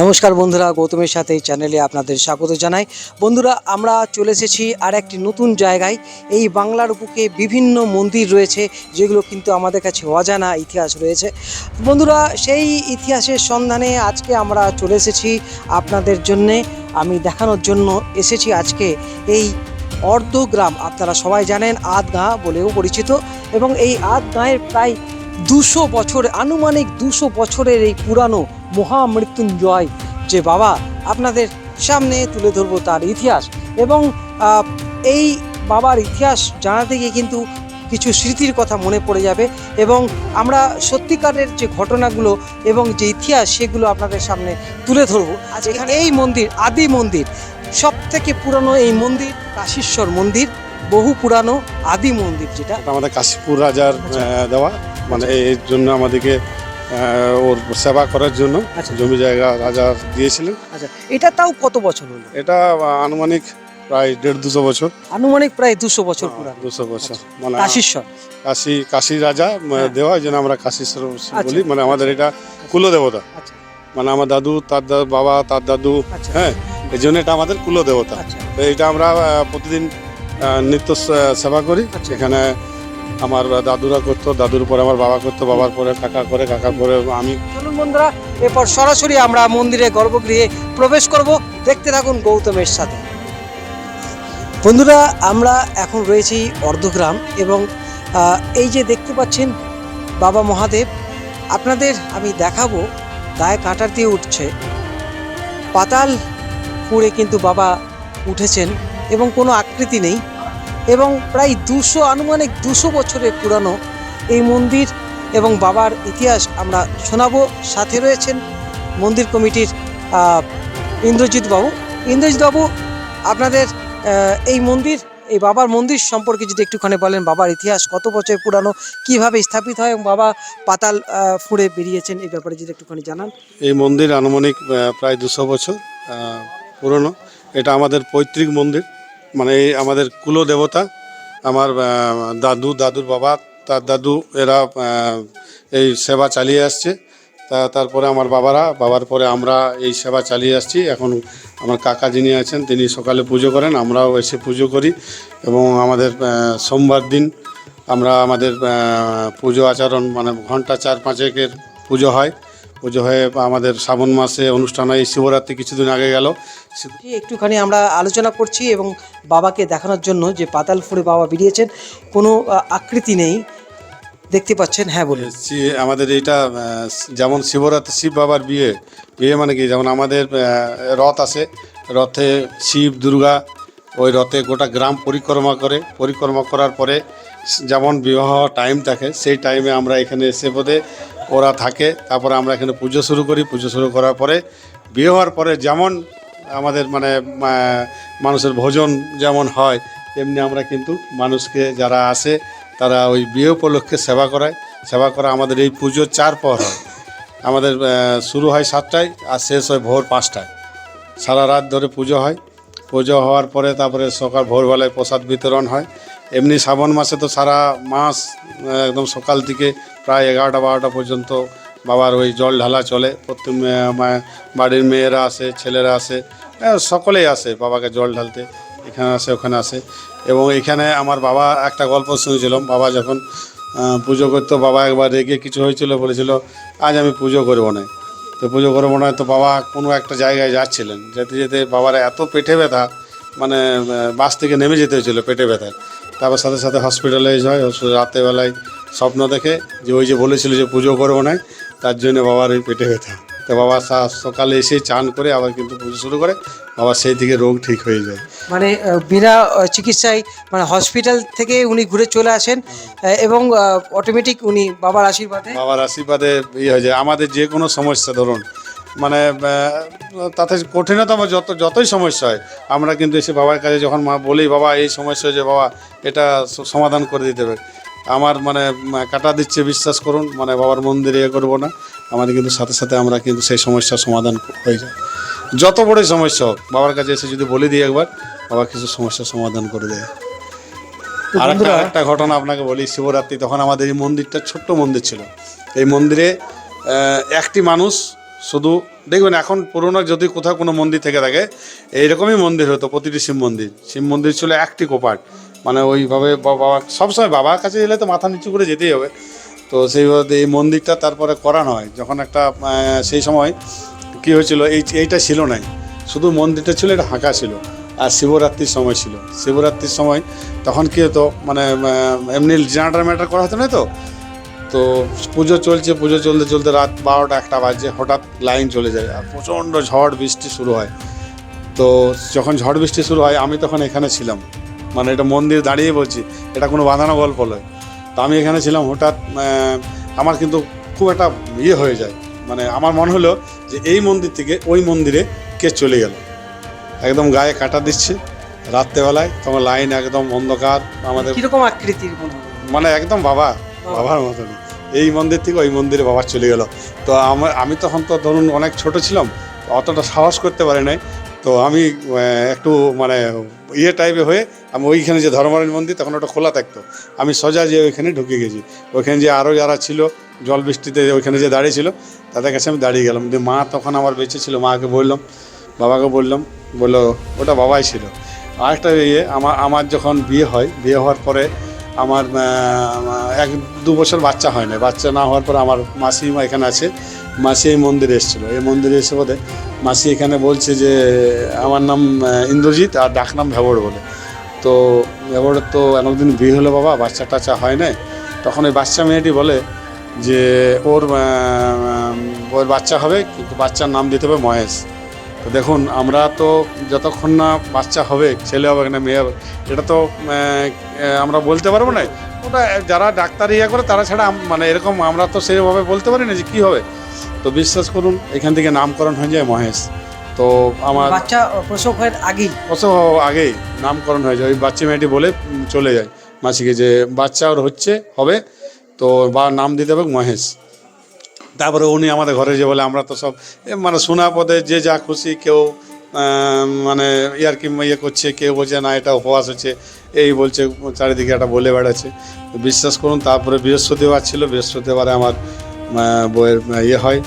নমস্কার বন্ধুরা, গৌতমের সাথে এই চ্যানেলে আপনাদের স্বাগত জানাই। বন্ধুরা, আমরা চলে এসেছি আর একটি নতুন জায়গায়। এই বাংলার বুকে বিভিন্ন মন্দির রয়েছে, যেগুলো কিন্তু আমাদের কাছে অজানা ইতিহাস রয়েছে। বন্ধুরা, সেই ইতিহাসের সন্ধানে আজকে আমরা চলে এসেছি আপনাদের জন্যে। আমি দেখানোর জন্য এসেছি আজকে এই অর্ধগ্রাম। আপনারা সবাই জানেন আধ গাঁ বলেও পরিচিত। এবং এই আধ গাঁয়ের প্রায় দুশো বছর আনুমানিক দুশো বছরের এই পুরানো মহামৃত্যুঞ্জয় যে বাবা আপনাদের সামনে তুলে ধরবো তার ইতিহাস এবং এই বাবার ইতিহাস জানাতে গিয়ে কিন্তু কিছু স্মৃতির কথা মনে পড়ে যাবে এবং আমরা সত্যিকারের যে ঘটনাগুলো এবং যে ইতিহাস সেগুলো আপনাদের সামনে তুলে ধরবো। আজ এখানে এই মন্দির আদি মন্দির সব থেকে পুরানো এই মন্দির কাশীশ্বর মন্দির। বহু পুরানো আদি মন্দির যেটা আমাদের কাশীপুর রাজার আচ্ছা। দেওয়া। মানে এর জন্য আমাদেরকে ওর সেবা করার জন্য আচ্ছা। জমি জায়গা রাজা দিয়েছিলেন। আচ্ছা এটা তাও কত বছর হলো? এটা আনুমানিক প্রায় দেড় দুশো বছর। আনুমানিক প্রায় দুশো বছর পুরানো। দুশো বছর। মানে কাশীশ্বর। কাশী কাশী রাজা হ্যাঁ। দেওয়া জন্য আমরা কাশীশ্বর আচ্ছা। বলি মানে আমাদের এটা কুলদেবতা। আচ্ছা। মানে আমার দাদু তার বাবা তার দাদু আচ্ছা। হ্যাঁ এই জন্য এটা আমাদের কুলদেবতা। আচ্ছা। তো এটা আমরা প্রতিদিন নিত্য সেবা করি। আচ্ছা। এখানে আমার দাদুরা করতো দাদুর পরে আমার বাবা করতো বাবার পরে কাকা করে কাকা করে আমি। চলুন বন্ধুরা এরপর সরাসরি আমরা মন্দিরে গর্ভগৃহে প্রবেশ করব। দেখতে থাকুন গৌতমের সাথে। বন্ধুরা আমরা এখন রয়েছি অর্ধগ্রাম এবং এই যে দেখতে পাচ্ছেন বাবা মহাদেব আপনাদের আমি দেখাবো গায়ে কাঁটার দিয়ে উঠছে। পাতাল পুড়ে কিন্তু বাবা উঠেছেন এবং কোনো আকৃতি নেই এবং প্রায় দুশো, আনুমানিক দুশো বছরের পুরানো এই মন্দির এবং বাবার ইতিহাস আমরা শোনাবো। সাথে রয়েছেন মন্দির কমিটির ইন্দ্রজিৎ বাবু। ইন্দ্রজিৎ বাবু, আপনাদের এই মন্দির, এই বাবার মন্দির সম্পর্কে যদি একটুখানি বলেন, বাবার ইতিহাস কত বছর পুরানো, কীভাবে স্থাপিত হয় এবং বাবা পাতাল ফুঁড়ে বেরিয়েছেন, এই ব্যাপারে যদি একটুখানি জানান। এই মন্দির আনুমানিক প্রায় দুশো বছর পুরনো। এটা আমাদের পৈতৃক মন্দির মানে আমাদের কুলদেবতা, আমার দাদু, দাদুর বাবা, তার দাদু, এরা এই সেবা চালিয়ে আসছে। তা, তারপরে আমার বাবারা, বাবার পরে আমরা এই সেবা চালিয়ে আসছি। এখন আমার কাকা যিনি আছেন, তিনি সকালে পুজো করেন, আমরাও এসে পুজো করি। এবং আমাদের সোমবার দিন আমরা আমাদের পুজো আচরণ মানে ঘণ্টা চার পাঁচেকের পুজো হয়। পুজো হয়ে আমাদের শ্রাবণ মাসে অনুষ্ঠান হয় শিবরাত্রি কিছুদিন আগে গেল। একটুখানি আমরা আলোচনা করছি এবং বাবাকে দেখানোর জন্য যে পাতাল ফুড়ে বাবা বেরিয়েছেন কোনো আকৃতি নেই। দেখতে পাচ্ছেন হ্যাঁ বলুন। শি- আমাদের এইটা আহ, যেমন শিবরাত্রি শিব বাবার বিয়ে বিয়ে মানে কি? যেমন আমাদের রথ আসে রথে শিব দুর্গা ওই রথে গোটা গ্রাম পরিক্রমা করে পরিক্রমা করার পরে যেমন বিবাহ টাইম থাকে সেই টাইমে আমরা এখানে এসে বোধে ওরা থাকে। তারপরে আমরা এখানে পুজো শুরু করি। পুজো শুরু করার পরে, বিয়ে হওয়ার পরে যেমন আমাদের মানে মানুষের ভোজন যেমন হয়, তেমনি আমরা কিন্তু মানুষকে যারা আসে, তারা ওই বিয়ে উপলক্ষে সেবা করায়। সেবা করা আমাদের এই পুজো চার পর হয়। আমাদের শুরু হয় সাতটায় আর শেষ হয় ভোর পাঁচটায়। সারা রাত ধরে পুজো হয়। পুজো হওয়ার পরে তারপরে সকাল ভোরবেলায় প্রসাদ বিতরণ হয়। এমনি শ্রাবণ মাসে তো সারা মাস একদম সকাল থেকে প্রায় এগারোটা, বারোটা পর্যন্ত বাবার ওই জল ঢালা চলে। প্রত্যেক বাড়ির মেয়েরা আসে, ছেলেরা আসে সকলেই আসে বাবাকে জল ঢালতে। এখানে আসে, ওখানে আসে। এবং এখানে আমার বাবা একটা গল্প শুনেছিলাম। বাবা যখন পুজো করতো, বাবা একবার রেগে কিছু হয়েছিল, বলেছিল, আজ আমি পুজো করব না। তো পুজো করব না, তো বাবা কোনো একটা জায়গায় যাচ্ছিলেন। যেতে যেতে বাবার এত পেটে ব্যথা মানে বাস থেকে নেমে যেতে হয়েছিল পেটে ব্যথায় তারপর সাথে সাথে হসপিটালাইজ হয় হসপিটাল রাত্রেবেলায় স্বপ্ন দেখে যে ওই যে বলেছিল যে পুজো করব না তার জন্য বাবার ওই পেটে ব্যথা। তো বাবা সকালে এসে চান করে আবার কিন্তু পুজো শুরু করে বাবার সেই দিকে রোগ ঠিক হয়ে যায়। মানে বিনা চিকিৎসায় মানে হসপিটাল থেকে উনি ঘুরে চলে আসেন এবং অটোমেটিক উনি বাবার আশীর্বাদে বাবার আশীর্বাদে ইয়ে হয়ে যায়। আমাদের যে কোনো সমস্যা ধরুন মানে তাতে কঠিনতম যত যতই সমস্যা হয় আমরা কিন্তু এসে বাবার কাছে যখন মা বলি বাবা এই সমস্যা হয়েছে বাবা এটা সমাধান করে দিতে হবে। আমার মানে কাটা দিচ্ছে বিশ্বাস করুন মানে বাবার মন্দিরে ইয়ে করব না। আমাদের কিন্তু সাথে সাথে আমরা কিন্তু সেই সমস্যার সমাধান হয়ে যায়। যত বড়ই সমস্যা হোক বাবার কাছে এসে যদি বলে দিই একবার বাবা কিছু সমস্যার সমাধান করে দেয়। আর একটা ঘটনা আপনাকে বলি শিবরাত্রি তখন আমাদের এই মন্দিরটা ছোট্ট মন্দির ছিল। এই মন্দিরে একটি মানুষ শুধু, দেখবেন এখন পুরোনো যদি কোথাও কোনো মন্দির থেকে থাকে, এইরকমই মন্দির হতো, প্রতিটি শিব মন্দির। শিব মন্দির ছিল একটি কোপাট মানে ওইভাবে বাবা, সবসময় বাবার কাছে গেলে তো মাথা নিচু করে যেতেই হবে। তো সেইভাবে এই মন্দিরটা তারপরে করানো হয়। যখন একটা সেই সময় কি হয়েছিল, এই, এইটা ছিল নাই। শুধু মন্দিরটা ছিল, এটা হাঁকা ছিল। আর শিবরাত্রির সময় ছিল। শিবরাত্রির সময় তখন কি হতো মানে এমনি জেনারেটার ম্যাটার করা হতো না তো? তো পুজো চলছে পুজো চলতে চলতে রাত বারোটা একটা বাজে হঠাৎ লাইন চলে যায় আর প্রচণ্ড ঝড় বৃষ্টি শুরু হয়। তো যখন ঝড় বৃষ্টি শুরু হয় আমি তখন এখানে ছিলাম। মানে এটা মন্দির দাঁড়িয়ে বলছি এটা কোনো বাঁধানো গল্প নয়। তো আমি এখানে ছিলাম হঠাৎ আমার কিন্তু খুব একটা ইয়ে হয়ে যায়। মানে আমার মনে হলো যে এই মন্দির থেকে ওই মন্দিরে কে চলে গেল। একদম গায়ে কাটা দিচ্ছে রাত্রেবেলায় তখন লাইন একদম অন্ধকার আমাদের কীরকম আকৃতির মানে একদম বাবা বাবার মতনই এই মন্দির থেকে ওই মন্দিরে বাবা চলে গেল। তো আমার, আমি তখন তো ধরুন অনেক ছোট ছিলাম, অতটা সাহস করতে পারি নাই। তো আমি একটু মানে ইয়ে টাইপে হয়ে আমি ওইখানে যে ধর্মরাজ মন্দির, তখন ওটা খোলা থাকতো। আমি সোজা যে ওইখানে ঢুকে গেছি। ওইখানে যে আরও যারা ছিল, জল বৃষ্টিতে ওইখানে যে দাঁড়িয়ে ছিল, তাদের কাছে আমি দাঁড়িয়ে গেলাম। যে মা তখন আমার বেঁচে ছিল, মাকে বললাম, বাবাকে বললাম, বলল, ওটা বাবাই ছিল। আরেকটা ইয়ে আমার আমার যখন বিয়ে হয়, বিয়ে হওয়ার পরে আমার এক দু বছর বাচ্চা হয় না বাচ্চা না হওয়ার পরে আমার মাসিমা এখানে আছে। মাসি এই মন্দিরে এসেছিল। এই মন্দিরে এসে বোধে মাসি এখানে বলছে যে, আমার নাম ইন্দ্রজিৎ আর ডাক নাম ভেবর বলে। তো ভেবরের তো অনেকদিন বিয়ে হলো বাবা, বাচ্চা টাচ্চা হয় না তখন ওই বাচ্চা মেয়েটি বলে যে, ওর ওর বাচ্চা হবে, কিন্তু বাচ্চার নাম দিতে হবে মহেশ। তো দেখুন আমরা তো যতক্ষণ না বাচ্চা হবে ছেলে হবে না মেয়ে হবে এটা তো আমরা বলতে পারব না। ওটা যারা ডাক্তার ইয়ে করে তারা ছাড়া মানে এরকম আমরা তো সেইভাবে বলতে পারি না যে কী হবে। তো বিশ্বাস করুন এখান থেকে নামকরণ হয়ে যায় মহেশ। তো আমার বাচ্চা প্রসব হওয়ার আগেই? প্রসব হওয়ার আগেই নামকরণ হয়ে যায়। ওই বাচ্চা মেয়েটি বলে চলে যায়। মাসিকে যে বাচ্চা ওর হচ্ছে হবে তো বা নাম দিতে হবে মহেশ। তারপরে উনি আমাদের ঘরে যে বলে আমরা তো সব মানে শোনা পদে যে যা খুশি কেউ মানে ইয়ার কি ইয়ে করছে কেউ বলছে না এটা উপবাস হচ্ছে। এই বলছে চারিদিকে একটা বলে বেড়াচ্ছে। তো বিশ্বাস করুন তারপরে বৃহস্পতিবার ছিল বৃহস্পতিবারে আমার বইয়ের ইয়ে হয়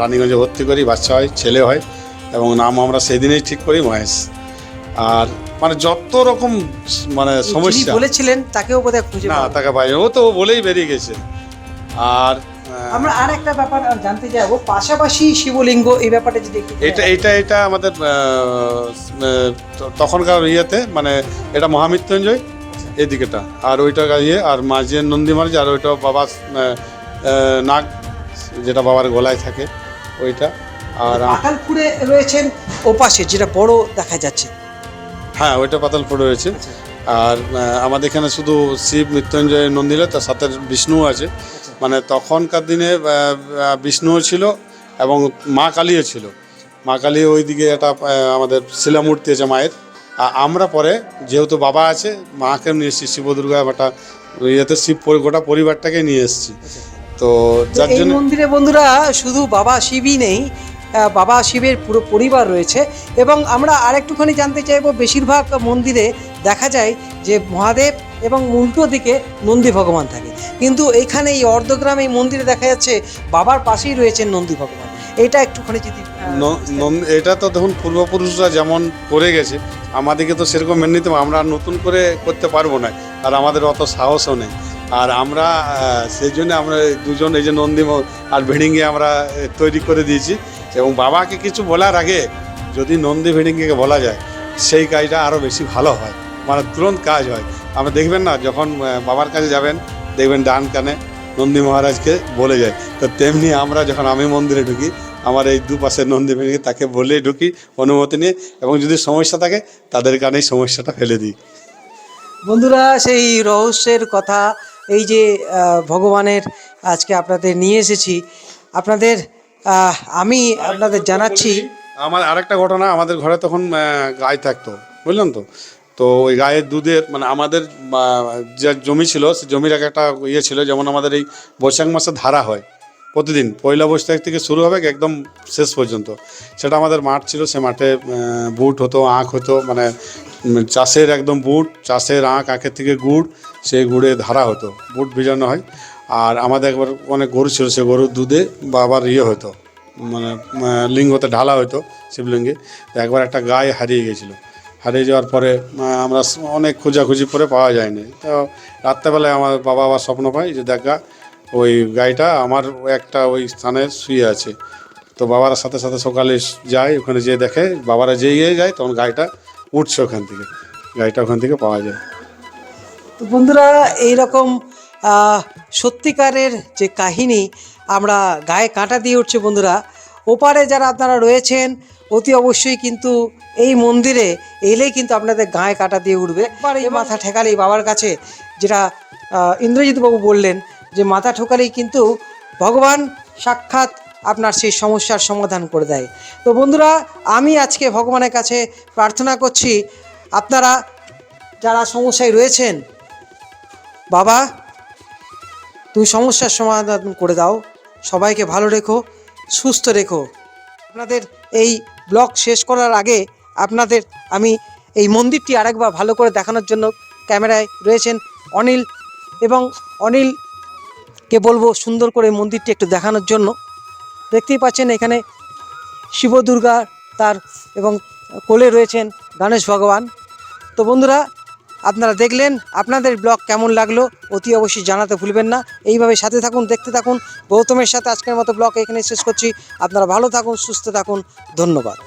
রানীগঞ্জে ভর্তি করি বাচ্চা হয় ছেলে হয় এবং নাম আমরা সেদিনেই ঠিক করি মহেশ। আর মানে যত রকম মানে সমস্যা। বলেছিলেন তাকেও বোধহয় না তাকে পাই ও তো বলেই বেরিয়ে গেছে। আর আমরা আর একটা ব্যাপার জানতে যাব পাশাপাশি শিবলিঙ্গ এই ব্যাপারটা যদি এটা এটা এটা আমাদের তখনকার ইয়েতে মানে এটা মহামৃত্যুঞ্জয় এদিকেটা। আর ওইটা ইয়ে আর মাঝে নন্দী মার্জ আর ওইটা বাবা নাগ যেটা বাবার গলায় থাকে ওইটা। আর পাতালপুরে রয়েছেন ওপাশে যেটা বড় দেখা যাচ্ছে। হ্যাঁ ওইটা পাতালপুরে রয়েছে। আর আমাদের এখানে শুধু শিব মৃত্যুঞ্জয় নন্দিলে তার সাথে বিষ্ণু আছে। মানে তখনকার দিনে বিষ্ণুও ছিল এবং মা কালীও ছিল। মা কালী ওইদিকে একটা আমাদের শিলামূর্তি আছে মায়ের। আমরা পরে যেহেতু বাবা আছে মাকে নিয়ে এসেছি শিব দুর্গা একটা ইয়েতে শিব গোটা পরিবারটাকে নিয়ে এসেছি। তো তো যার জন্য মন্দিরে বন্ধুরা শুধু বাবা শিবই নেই বাবা শিবের পুরো পরিবার রয়েছে। এবং আমরা আরেকটুখানি জানতে চাইব বেশিরভাগ মন্দিরে দেখা যায় যে মহাদেব এবং উল্টো দিকে নন্দী ভগবান থাকে। কিন্তু এখানে এই অর্ধগ্রামে এই মন্দিরে দেখা যাচ্ছে বাবার পাশেই রয়েছেন নন্দী ভগবান। এটা একটুখানি যদি এটা তো দেখুন, পূর্বপুরুষরা যেমন করে গেছে, আমাদেরকে তো সেরকম মেনে নিতে। আমরা নতুন করে করতে পারব না, আর আমাদের অত সাহসও নেই। আর আমরা সেই জন্য আমরা দুজন, এই যে নন্দী আর ভেড়িঙ্গে আমরা তৈরি করে দিয়েছি। এবং বাবাকে কিছু বলার আগে যদি নন্দী ভেড়িঙ্গিকে বলা যায়, সেই কাজটা আরও বেশি ভালো হয়। মানে তুরন্ত কাজ হয়। আমরা দেখবেন না যখন বাবার কাছে যাবেন দেখবেন ডান কানে নন্দী মহারাজকে বলে যায়। তো তেমনি আমরা যখন আমি মন্দিরে ঢুকি আমার এই দুপাশের নন্দী ভেঙে তাকে বলে ঢুকি অনুমতি নিয়ে এবং যদি সমস্যা থাকে তাদের কানেই সমস্যাটা ফেলে দিই। বন্ধুরা সেই রহস্যের কথা এই যে ভগবানের আজকে আপনাদের নিয়ে এসেছি আপনাদের আমি আপনাদের জানাচ্ছি আমার আরেকটা ঘটনা আমাদের ঘরে তখন গাই থাকতো বুঝলেন তো? তো ওই গায়ের দুধের মানে আমাদের যে জমি ছিল, সে জমির এক একটা ইয়ে ছিল, যেমন আমাদের এই বৈশাখ মাসে ধারা হয় প্রতিদিন। পয়লা বৈশাখ থেকে শুরু হবে একদম শেষ পর্যন্ত। সেটা আমাদের মাঠ ছিল, সে মাঠে বুট হতো, আখ হতো মানে চাষের একদম বুট, চাষের আখ, আখের থেকে গুড়, সেই গুড়ে ধারা হতো, বুট ভিজানো হয়। আর আমাদের একবার অনেক গরু ছিল, সে গরুর দুধে বাবার ইয়ে হতো মানে লিঙ্গতে ঢালা হতো, শিবলিঙ্গে। একবার একটা গায়ে হারিয়ে গেছিল। হারিয়ে যাওয়ার পরে আমরা অনেক খোঁজাখুঁজি পরে পাওয়া যায়নি। তো রাত্রেবেলায় আমার বাবা আবার স্বপ্ন পায় যে, দেখা ওই গাড়িটা আমার একটা ওই স্থানে শুয়ে আছে। তো বাবার সাথে সাথে সকালে যায়, ওখানে যেয়ে দেখে, বাবারা যেয়ে যায়, তখন গাড়িটা উঠছে ওখান থেকে। গাড়িটা ওখান থেকে পাওয়া যায়। তো বন্ধুরা, এইরকম সত্যিকারের যে কাহিনী আমরা গায়ে কাঁটা দিয়ে উঠছে বন্ধুরা, ওপারে যারা আপনারা রয়েছেন অতি অবশ্যই কিন্তু এই মন্দিরে এলেই কিন্তু আপনাদের গায়ে কাটা দিয়ে উঠবে। একবার এই মাথা ঠেকালেই বাবার কাছে যেটা ইন্দ্রজিৎবাবু বললেন যে মাথা ঠোকালেই কিন্তু ভগবান সাক্ষাৎ আপনার সেই সমস্যার সমাধান করে দেয়। তো বন্ধুরা আমি আজকে ভগবানের কাছে প্রার্থনা করছি আপনারা যারা সমস্যায় রয়েছেন বাবা তুমি সমস্যার সমাধান করে দাও। সবাইকে ভালো রেখো সুস্থ রেখো। আপনাদের এই ব্লগ শেষ করার আগে আপনাদের আমি এই মন্দিরটি আরেকবার ভালো করে দেখানোর জন্য ক্যামেরায় রয়েছেন অনিল এবং অনিলকে বলব সুন্দর করে মন্দিরটি একটু দেখানোর জন্য। দেখতেই পাচ্ছেন এখানে শিব দুর্গা তার এবং কোলে রয়েছেন গণেশ ভগবান। তো বন্ধুরা আপনারা দেখলেন আপনাদের ব্লগ কেমন লাগল, অতি অবশ্যই জানাতে ভুলবেন না। এইভাবে সাথে থাকুন, দেখতে থাকুন। গৌতমের সাথে আজকের মতো ব্লগ এখানে শেষ করছি। আপনারা ভালো থাকুন, সুস্থ থাকুন। ধন্যবাদ।